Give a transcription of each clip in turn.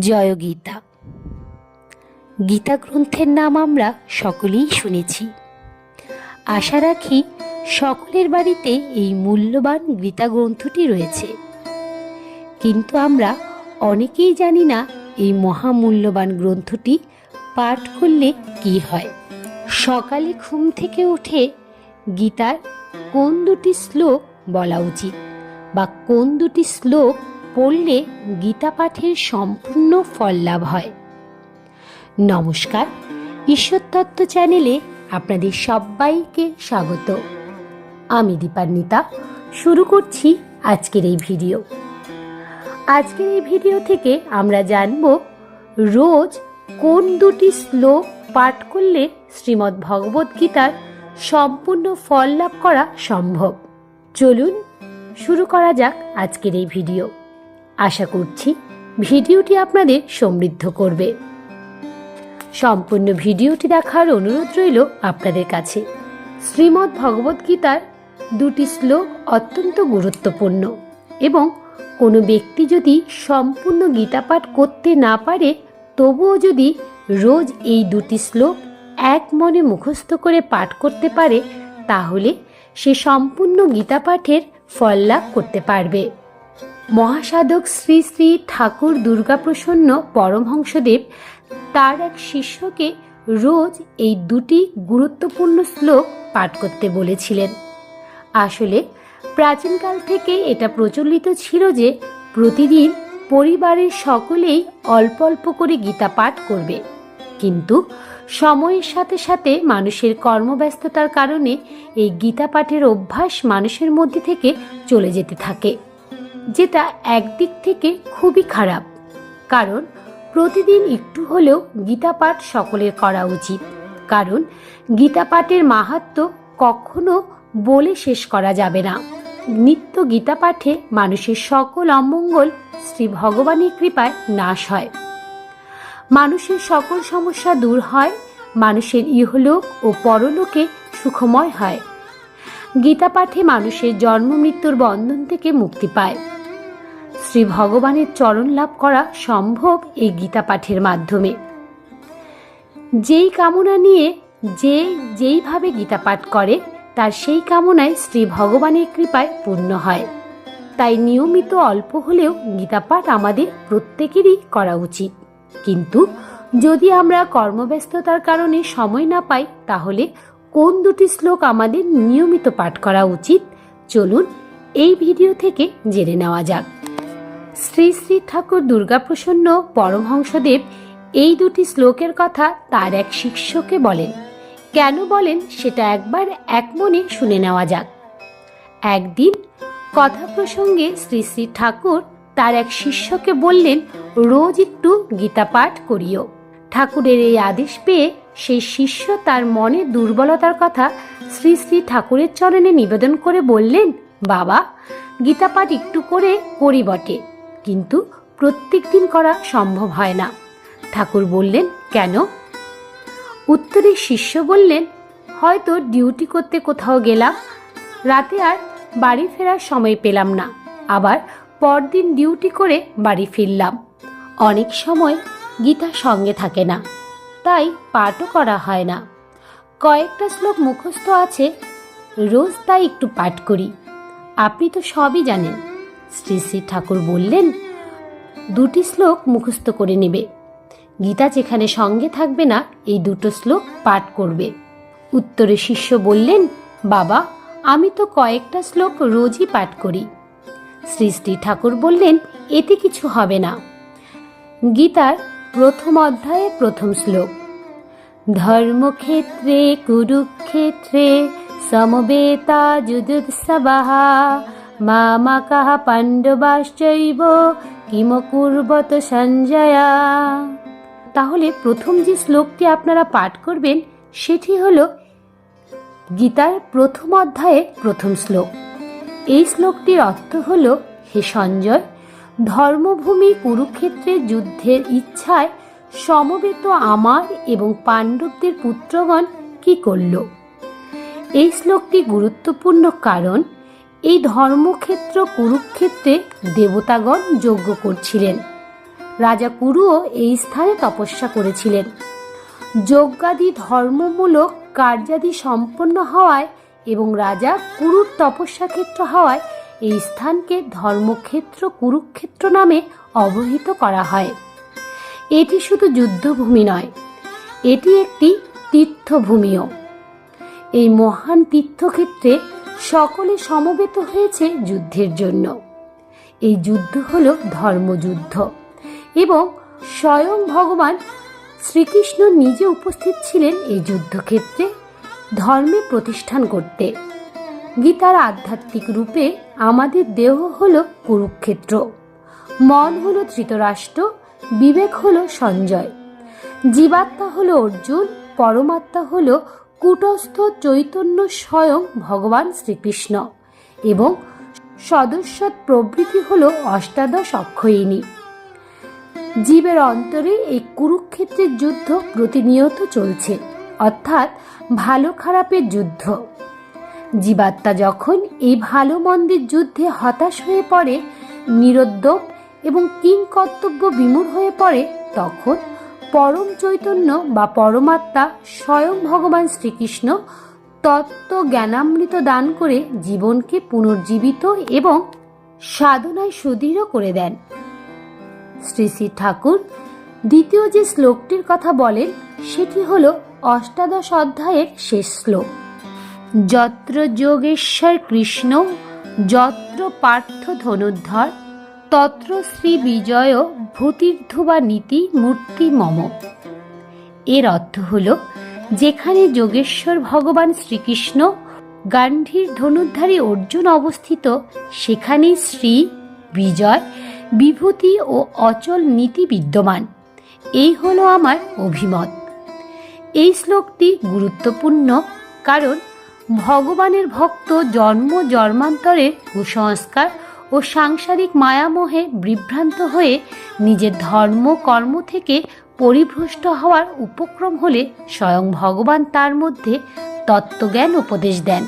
জয় গীতা। গীতা গ্রন্থের নাম আমরা সকলেই শুনেছি। আশা রাখি সকলের বাড়িতে এই মূল্যবান গীতা গ্রন্থটি রয়েছে। কিন্তু আমরা অনেকেই জানি না এই মহামূল্যবান গ্রন্থটি পাঠ করলে কি হয়। সকালে ঘুম থেকে উঠে গীতার কোন দুটি শ্লোক বলা উচিত বা কোন দুটি শ্লোক পড়লে গীতা পাঠের সম্পূর্ণ ফল লাভ হয়। নমস্কার ঈশ্বরতত্ত্ব চ্যানেলে আপনাদের সবাইকে স্বাগত। আমি দীপান্বিতা, শুরু করছি আজকের এই ভিডিও। আজকের এই ভিডিও থেকে আমরা জানব রোজ কোন দুটি শ্লোক পাঠ করলে শ্রীমদ্ ভগবদ্ গীতার সম্পূর্ণ ফল লাভ করা সম্ভব? চলুন, শুরু করা যাক আজকের এই ভিডিও। আশা করছি ভিডিওটি আপনাদের সমৃদ্ধ করবে। সম্পূর্ণ ভিডিওটি দেখার অনুরোধ রইল আপনাদের কাছে। শ্রীমদ্ ভগবদ্গীতার দুটি শ্লোক অত্যন্ত গুরুত্বপূর্ণ এবং কোনো ব্যক্তি যদি সম্পূর্ণ গীতা পাঠ করতে না পারে, তবুও যদি রোজ এই দুটি শ্লোক এক মনে মুখস্থ করে পাঠ করতে পারে, তাহলে সে সম্পূর্ণ গীতা পাঠের ফল লাভ করতে পারবে। মহাসাধক শ্রী শ্রী ঠাকুর দুর্গাপ্রসন্ন পরমহংসদেব, তার এক শিষ্যকে রোজ এই দুটি গুরুত্বপূর্ণ শ্লোক পাঠ করতে বলেছিলেন। আসলে প্রাচীনকাল থেকে এটা প্রচলিত ছিল যে, প্রতিদিন পরিবারের সকলেই অল্প অল্প করে গীতা পাঠ করবে। কিন্তু সময়ের সাথে সাথে মানুষের কর্মব্যস্ততার কারণে এই গীতা পাঠের অভ্যাস মানুষের মধ্যে থেকে চলে যেতে থাকে। যেটা একদিক থেকে খুবই খারাপ। কারণ প্রতিদিন একটু হলেও গীতা পাঠ সকলের করা উচিত। কারণ গীতা পাঠের মাহাত্ম কখনো বলে শেষ করা যাবে না। নিত্য গীতা পাঠে মানুষের সকল অমঙ্গল শ্রী ভগবানের কৃপায় নাশ হয়। মানুষের সকল সমস্যা দূর হয়, মানুষের ইহলোক ও পরলোকে সুখময় হয়। গীতা পাঠে মানুষের জন্ম মৃত্যুর বন্ধন থেকে মুক্তি পায়। শ্রী ভগবানের চরণ লাভ করা সম্ভব এই গীতা পাঠের মাধ্যমে। যেই কামনা নিয়ে যে যেইভাবে গীতা পাঠ করে, তার সেই কামনায় শ্রী ভগবানের কৃপায় পূর্ণ হয়। তাই নিয়মিত অল্প হলেও গীতা পাঠ আমাদের প্রত্যেকেরই করা উচিত। কিন্তু যদি আমরা কর্মব্যস্ততার কারণে সময় না পাই, তাহলে কোন দুটি শ্লোক আমাদের নিয়মিত পাঠ করা উচিত? চলুন এই ভিডিও থেকে জেনে নেওয়া যাক। শ্রী শ্রী ঠাকুর দুর্গাপ্রসন্ন পরমহংসদেব এই দুটি শ্লোকের কথা তার এক শিষ্যকে বলেন। কেন বলেন? সেটা একবার এক মনে শুনে নেওয়া যাক। একদিন কথা প্রসঙ্গে শ্রী শ্রী ঠাকুর তার এক শিষ্যকে বললেন, রোজ একটু গীতা পাঠ করিও। ঠাকুরের এই আদেশ পেয়ে সেই শিষ্য তার মনে দুর্বলতার কথা শ্রী শ্রী ঠাকুরের চরণে নিবেদন করে বললেন, বাবা, গীতা পাঠ একটু করে করি বটে কিন্তু প্রত্যেক দিন করা সম্ভব হয় না। ঠাকুর বললেন, কেন? উত্তরে শিষ্য বললেন, হয়তো ডিউটি করতে কোথাও গেলাম, রাতে আর বাড়ি ফেরার সময় পেলাম না। আবার পরদিন ডিউটি করে বাড়ি ফিরলাম। অনেক সময় গীতা সঙ্গে থাকে না, তাই পাঠও করা হয় না। কয়েকটা শ্লোক মুখস্থ আছে, রোজ তাই একটু পাঠ করি। আপনি তো সবই জানেন। শ্রী শ্রী ঠাকুর বললেন, দুটি শ্লোক মুখস্থ করে নেবে। গীতা যেখানে সঙ্গে থাকবে না, এই দুটো শ্লোক পাঠ করবে। উত্তরে শিষ্য বললেন, বাবা, আমি তো কয়েকটা শ্লোক রোজই পাঠ করি। শ্রী শ্রী ঠাকুর বললেন, এতে কিছু হবে না। গীতার প্রথম অধ্যায়ে প্রথম শ্লোক, ধর্মক্ষেত্রে, কুরুক্ষেত্রে, সমবেতা, যুদুৎসবাহা মামাকাহ পাণ্ডবাশ্চৈব কিমকুর্বত সঞ্জয়া তাহলে প্রথম যে শ্লোকটি আপনারা পাঠ করবেন, সেটি হল গীতার প্রথম অধ্যায়ে প্রথম শ্লোক। এই শ্লোকটির অর্থ হল, হে সঞ্জয়, ধর্মভূমি কুরুক্ষেত্রে যুদ্ধের ইচ্ছায় সমবেত আমার এবং পাণ্ডবদের পুত্রগণ কি করল? এই শ্লোকটি গুরুত্বপূর্ণ কারণ এই ধর্মক্ষেত্র কুরুক্ষেত্রে দেবতাগণ যজ্ঞ করছিলেন। রাজা কুরুও এই স্থানে তপস্যা করেছিলেন। যজ্ঞাদি ধর্মমূলক কার্যাদি সম্পন্ন হওয়ায় এবং রাজা কুরুর তপস্যা ক্ষেত্র হওয়ায় এই স্থানকে ধর্মক্ষেত্র কুরুক্ষেত্র নামে অবহিত করা হয়। এটি শুধু যুদ্ধভূমি নয়, এটি একটি তীর্থভূমিও। এই মহান তীর্থক্ষেত্রে সকলে সমবেত হয়েছে যুদ্ধের জন্য। এই যুদ্ধ হল ধর্মযুদ্ধ এবং স্বয়ং ভগবান শ্রীকৃষ্ণ নিজে উপস্থিত ছিলেন এই যুদ্ধক্ষেত্রে ধর্মে প্রতিষ্ঠান করতে। গীতার আধ্যাত্মিক রূপে আমাদের দেহ হল কুরুক্ষেত্র, মন হল ধৃতরাষ্ট্র, বিবেক হল সঞ্জয়, জীবাত্মা হল অর্জুন, পরমাত্মা হল কূটস্থ চৈতন্য স্বয়ং ভগবান শ্রীকৃষ্ণ এবং সদস্য প্রভৃতি হল অষ্টাদশ অক্ষয়িনী। জীবের অন্তরে এই কুরুক্ষেত্রের যুদ্ধ প্রতিনিয়ত চলছে, অর্থাৎ ভালো খারাপের যুদ্ধ। জীবাত্মা যখন এই ভালো মন্দের যুদ্ধে হতাশ হয়ে পড়ে, নিরুদ্যোগ এবং কিং কর্তব্য বিমূঢ় হয়ে পড়ে, তখন পরম চৈতন্য বা পরমাত্মা স্বয়ং ভগবান শ্রীকৃষ্ণ তত্ত্ব জ্ঞানামৃত দান করে জীবনকে পুনর্জীবিত এবং সাধনায় সুদৃঢ় করে দেন। শ্রী শ্রী ঠাকুর দ্বিতীয় যে শ্লোকটির কথা বলেন, সেটি হল অষ্টাদশ অধ্যায়ের শেষ শ্লোক। যত্র যোগেশ্বর কৃষ্ণ, যত্র পার্থ ধনুর্ধর তত্র শ্রী বিজয় ভূতীর্ধবা নীতি মূর্তি মম। এর অর্থ হল, যেখানে যোগেশ্বর ভগবান শ্রীকৃষ্ণ, গান্ধীর ধনুর্ধারী অর্জুন অবস্থিত, সেখানেই শ্রী বিজয় বিভূতি ও অচল নীতি বিদ্যমান। এই হলো আমার অভিমত। এই শ্লোকটি গুরুত্বপূর্ণ কারণ ভগবানের ভক্ত জন্ম জন্মান্তরের কুসংস্কার ও সাংসারিক মায়ামোহে বিভ্রান্ত হয়ে নিজের ধর্ম, কর্ম থেকে পরিভ্রষ্ট হওয়ার উপক্রম হলে স্বয়ং ভগবান তার মধ্যে তত্ত্বজ্ঞান উপদেশ দেন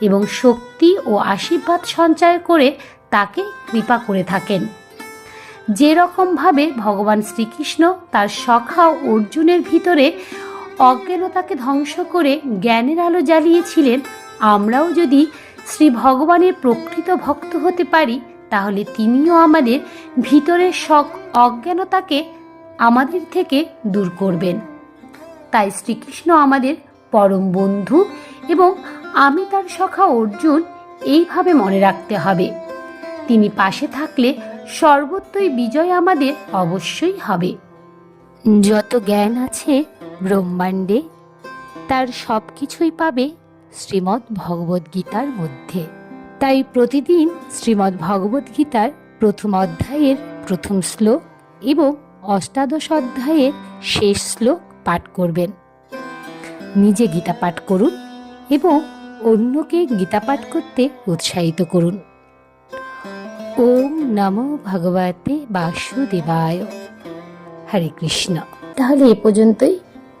এবং শক্তি ও আশীর্বাদ সঞ্চয় করে তাকে কৃপা করে থাকেন। যে রকমভাবে ভগবান শ্রীকৃষ্ণ তার সখা অর্জুনের ভিতরে অজ্ঞানতাকে ধ্বংস করে জ্ঞানের আলো জ্বালিয়েছিলেন, আমরাও যদি শ্রী ভগবানের প্রকৃত ভক্ত হতে পারি, তাহলে তিনিও আমাদের ভিতরের শখ অজ্ঞানতাকে আমাদের থেকে দূর করবেন। তাই শ্রীকৃষ্ণ আমাদের পরম বন্ধু এবং আমি তার সখা অর্জুন এইভাবে মনে রাখতে হবে। তিনি পাশে থাকলে সর্বত্রই বিজয় আমাদের অবশ্যই হবে। যত জ্ঞান আছে ব্রহ্মাণ্ডে, তার সব কিছুই পাবে শ্রীমদ্ ভগবদ্ গীতার মধ্যে। তাই প্রতিদিন শ্রীমদ্ ভগবদ্ গীতার প্রথম অধ্যায়ের প্রথম শ্লোক এবং অষ্টাদশ অধ্যায়ের শেষ শ্লোক পাঠ করবেন। নিজে গীতা পাঠ করুন এবং অন্যকে গীতা পাঠ করতে উৎসাহিত করুন। ওম নমো ভগবতে বাসুদেবায়। হরে কৃষ্ণ। তাহলে এ পর্যন্তই।